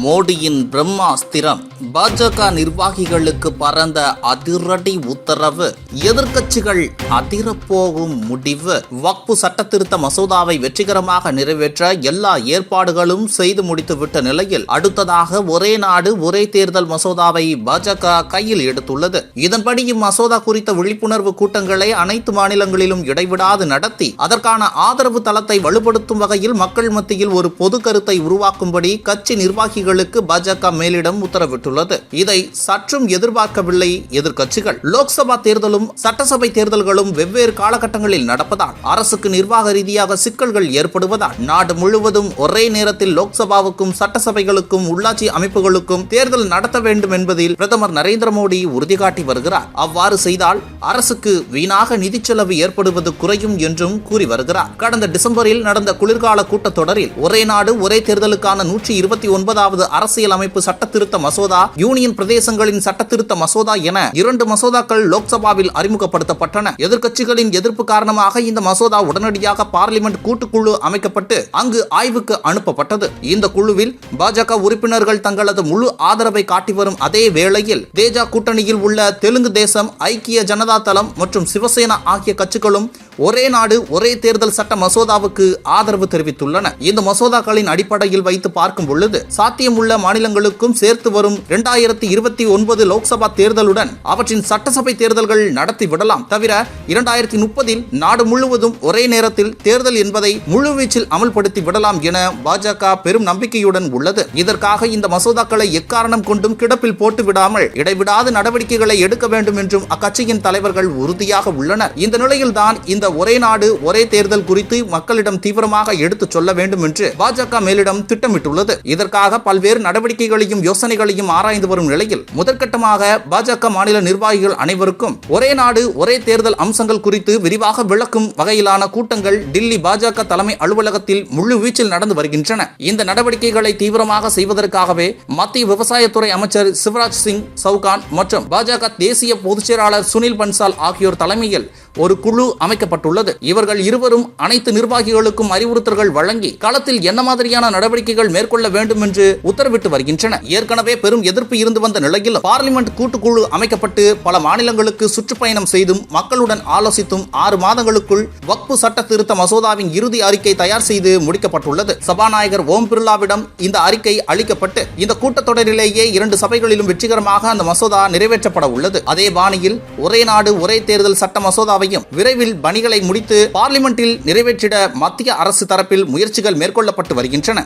மோடியின் பிரம்மாஸ்திரம் பாஜக நிர்வாகிகளுக்கு பறந்த அதிரடி உத்தரவு. எதிர்க்கட்சிகள் அதிரப்போகும் முடிவு. வக்பு சட்டத்திருத்த மசோதாவை வெற்றிகரமாக நிறைவேற்ற எல்லா ஏற்பாடுகளும் செய்து முடித்துவிட்ட நிலையில் அடுத்ததாக ஒரே நாடு ஒரே தேர்தல் மசோதாவை பாஜக கையில் எடுத்துள்ளது. இதன்படி இம்மசோதா குறித்த விழிப்புணர்வு கூட்டங்களை அனைத்து மாநிலங்களிலும் இடைவிடாது நடத்தி அதற்கான ஆதரவு தளத்தை வலுப்படுத்தும் வகையில் மக்கள் மத்தியில் ஒரு பொது கருத்தை உருவாக்கும்படி கட்சி நிர்வாகி நிர்வாகிகளுக்கு பாஜக மேலிடம் உத்தரவிட்டுள்ளது. இதை சற்றும் எதிர்பார்க்கவில்லை எதிர்க்கட்சிகள். லோக்சபா தேர்தலும் சட்டசபை தேர்தல்களும் வெவ்வேறு காலகட்டங்களில் நடப்பதால் அரசுக்கு நிர்வாக ரீதியாக சிக்கல்கள் ஏற்படுவதால் நாடு முழுவதும் ஒரே நேரத்தில் லோக்சபாவுக்கும் சட்டசபைகளுக்கும் உள்ளாட்சி அமைப்புகளுக்கும் தேர்தல் நடத்த வேண்டும் என்பதில் பிரதமர் நரேந்திர மோடி உறுதி காட்டி வருகிறார். அவ்வாறு செய்தால் அரசுக்கு வீணாக நிதி செலவு ஏற்படுவது குறையும் என்றும் கூறி வருகிறார். கடந்த டிசம்பரில் நடந்த குளிர்கால கூட்டத்தொடரில் ஒரே நாடு ஒரே தேர்தலுக்கான நூற்றி இருபத்தி ஒன்பதாவது அரசியல் அமைப்பு சட்ட திருத்த மசோதா யூனியன் பிரதேசங்களின் சட்ட திருத்த மசோதா என இரண்டு மசோதாக்கள் லோக்சபாவில் அறிமுகப்படுத்தப்பட்டன. எதிர்க்கட்சிகளின் எதிர்ப்பு காரணமாக இந்த மசோதா உடனடியாக பார்லிமெண்ட் கூட்டுக்குழு அமைக்கப்பட்டு அங்கு ஆய்வுக்கு அனுப்பப்பட்டது. இந்த குழுவில் பாஜக உறுப்பினர்கள் தங்களது முழு ஆதரவை காட்டி வரும் அதே வேளையில் தேஜா கூட்டணியில் உள்ள தெலுங்கு தேசம் ஐக்கிய ஜனதா தளம் மற்றும் சிவசேனா ஆகிய கட்சிகளும் ஒரே நாடு ஒரே தேர்தல் சட்ட மசோதாவுக்கு ஆதரவு தெரிவித்துள்ளன. இந்த மசோதாக்களின் அடிப்படையில் வைத்து பார்க்கும் பொழுது சாத்தியமுள்ள மாநிலங்களுக்கும் சேர்த்து வரும் இரண்டாயிரத்தி இருபத்தி ஒன்பது லோக்சபா தேர்தலுடன் அவற்றின் சட்டசபை தேர்தல்கள் நடத்தி விடலாம். தவிர இரண்டாயிரத்தி முப்பதில் நாடு முழுவதும் ஒரே நேரத்தில் தேர்தல் என்பதை முழுவீச்சில் அமல்படுத்தி விடலாம் என பாஜக பெரும் நம்பிக்கையுடன் உள்ளது. இதற்காக இந்த மசோதாக்களை எக்காரணம் கொண்டும் கிடப்பில் போட்டு விடாமல் இடைவிடாத நடவடிக்கைகளை எடுக்க வேண்டும் என்றும் அக்கட்சியின் தலைவர்கள் உறுதியாக உள்ளனர். இந்த நிலையில்தான் இந்த ஒரே நாடு ஒரே தேர்தல் குறித்து மக்களிடம் தீவிரமாக எடுத்துச் சொல்ல வேண்டும் என்று பாஜக மேலிடம் திட்டமிட்டுள்ளது. இதற்காக பல்வேறு நடவடிக்கைகளையும் யோசனைகளையும் ஆராய்ந்து வரும் நிலையில் முதற்கட்டமாக பாஜக மாநில நிர்வாகிகள் அனைவருக்கும் ஒரே நாடு ஒரே தேர்தல் அம்சங்கள் குறித்து விரிவாக விளக்கும் வகையிலான கூட்டங்கள் டில்லி பாஜக தலைமை அலுவலகத்தில் முழு வீச்சில் நடந்து வருகின்றன. இந்த நடவடிக்கைகளை தீவிரமாக செய்வதற்காகவே மத்திய விவசாயத்துறை அமைச்சர் சிவராஜ் சிங் சவுகான் மற்றும் பாஜக தேசிய பொதுச் செயலாளர் சுனில் பன்சால் ஆகியோர் தலைமையில் ஒரு குழு அமைக்கப்பட்டுள்ளது. இவர்கள் இருவரும் அனைத்து நிர்வாகிகளுக்கும் அறிவுறுத்தல்கள் வழங்கி களத்தில் என்ன மாதிரியான நடவடிக்கைகள் மேற்கொள்ள வேண்டும் என்று உத்தரவிட்டு வருகின்றன. ஏற்கனவே பெரும் எதிர்ப்பு இருந்து வந்த நிலையில் பார்லிமெண்ட் கூட்டுக்குழு அமைக்கப்பட்டு பல மாநிலங்களுக்கு சுற்றுப்பயணம் செய்தும் மக்களுடன் ஆலோசித்தும் ஆறு மாதங்களுக்குள் வக்பு சட்ட திருத்த மசோதாவின் இறுதி அறிக்கை தயார் செய்து முடிக்கப்பட்டுள்ளது. சபாநாயகர் ஓம் பிர்லாவிடம் இந்த அறிக்கை அளிக்கப்பட்டு இந்த கூட்டத்தொடரிலேயே இரண்டு சபைகளிலும் வெற்றிகரமாக அந்த மசோதா நிறைவேற்றப்பட உள்ளது. அதே பாணியில் ஒரே நாடு ஒரே தேர்தல் சட்ட மசோதாவையும் விரைவில் பணிகளை முடித்து பார்லிமெண்டில் நிறைவேற்றிட மத்திய அரசு தரப்பில் முயற்சிகள் மேற்கொள்ளப்பட்டு வருகின்றன.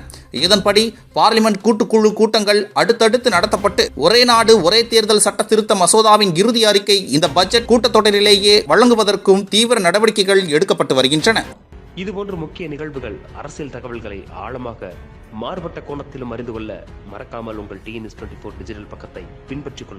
இதன்படி பார்லிமெண்ட் கூட்டுக்குழு கூட்டங்கள் அடுத்தடுத்து நடத்தப்பட்டு ஒரே நாடு ஒரே தேர்தல் சட்ட திருத்த மசோதாவின் இறுதி அறிக்கை இந்த பட்ஜெட் கூட்டத்தொடரிலேயே வழங்குவதற்கும் தீவிர நடவடிக்கைகள் எடுக்கப்பட்டு வருகின்றன. இதுபோன்ற முக்கிய நிகழ்வுகள் அரசியல் தகவல்களை ஆழமாக மாறுபட்ட கோணத்திலும் அறிந்து கொள்ள மறக்காமல் உங்கள் டிஎன்எஸ் டுவெண்ட்டி ஃபோர் டிஜிட்டல் பக்கத்தை பின்பற்றிக் கொள்ள